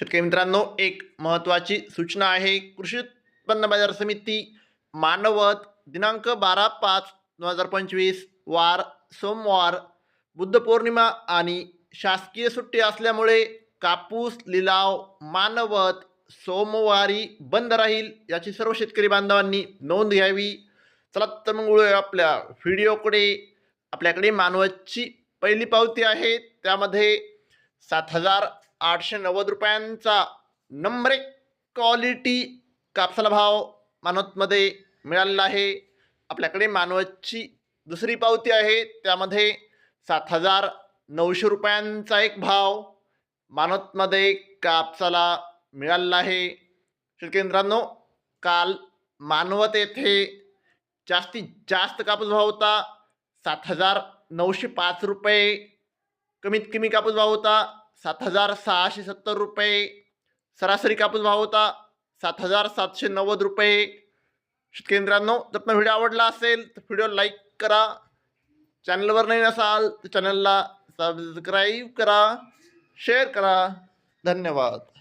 शेतकरी मित्रांनो एक महत्त्वाची सूचना आहे. कृषी उत्पन्न बाजार समिती मानवत दिनांक बारा पाच दोन हजार पंचवीस वार सोमवार बुद्ध पौर्णिमा आणि शासकीय सुट्टी असल्यामुळे कापूस लिलाव मानवत सोमवारी बंद राहील याची सर्व शेतकरी बांधवांनी नोंद घ्यावी. चला तर मग आपल्या व्हिडिओकडे. आपल्याकडे मानवतची पहिली पावती आहे. त्यामध्ये सात हजार आठशे नव्वद रुपयांचा नंबर एक क्वालिटी कापसाला भाव मानवतमध्ये मिळालेला आहे. आपल्याकडे मानवतची दुसरी पावती आहे. त्यामध्ये सात हजार नऊशे रुपयांचा एक भाव मानवतमध्ये कापसाला मिळालेला आहे. शेतकरी काल मानवत येथे जास्तीत जास्त कापूस भाव होता. सात हजार नऊशे पाच रुपये कमीत कमी कापूस भाव होता. सात हजार सहाशे सत्तर रुपये. सरासरी कापूस भाव होता सात हजार सातशे नव्वद रुपये. शेतकेंद्रांनो जर तुम्हाला व्हिडिओ आवडला असेल तर व्हिडिओ लाईक करा. चॅनलवर नाही असाल तर चॅनलला सबस्क्राईब करा. शेअर करा. धन्यवाद.